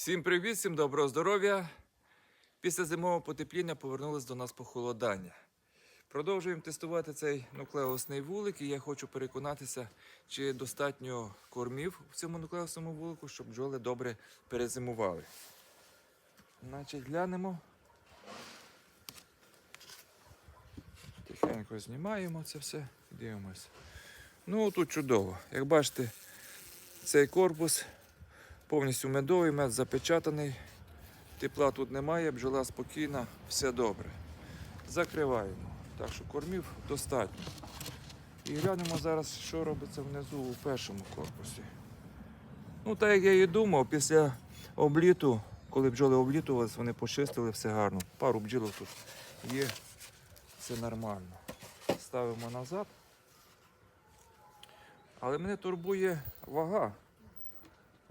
Всім привіт, всім доброго здоров'я. Після зимового потепління повернулись до нас похолодання. Продовжуємо тестувати цей нуклеусний вулик, і я хочу переконатися, чи достатньо кормів в цьому нуклеусному вулику, щоб бджоли добре перезимували. Значить, глянемо. Тихенько знімаємо це все, дивимося. Ну, тут чудово. Як бачите, цей корпус повністю медовий, мед запечатаний. Тепла тут немає, бджола спокійна, все добре. Закриваємо. Так що кормів достатньо. І глянемо зараз, що робиться внизу у першому корпусі. Ну, так як я і думав, після обліту, коли бджоли облітувалися, вони почистили все гарно. Пару бджілок тут є, все нормально. Ставимо назад. Але мене турбує вага.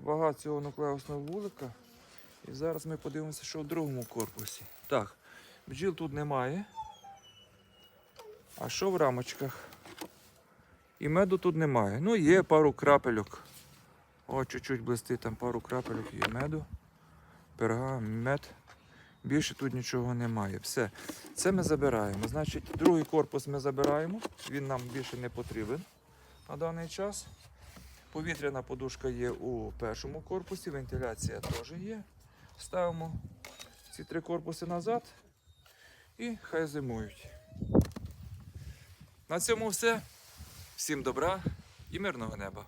Вага цього нуклеусного вулика. І зараз ми подивимося, що в другому корпусі. Так, бджіл тут немає. А що в рамочках? І меду тут немає. Ну, є пару крапельок. О, чуть-чуть блистить, там пару крапельок є меду. Перга, мед. Більше тут нічого немає. Все. Це ми забираємо. Значить, другий корпус ми забираємо. Він нам більше не потрібен на даний час. Повітряна подушка є у першому корпусі, вентиляція теж є. Ставимо ці три корпуси назад і хай зимують. На цьому все. Всім добра і мирного неба.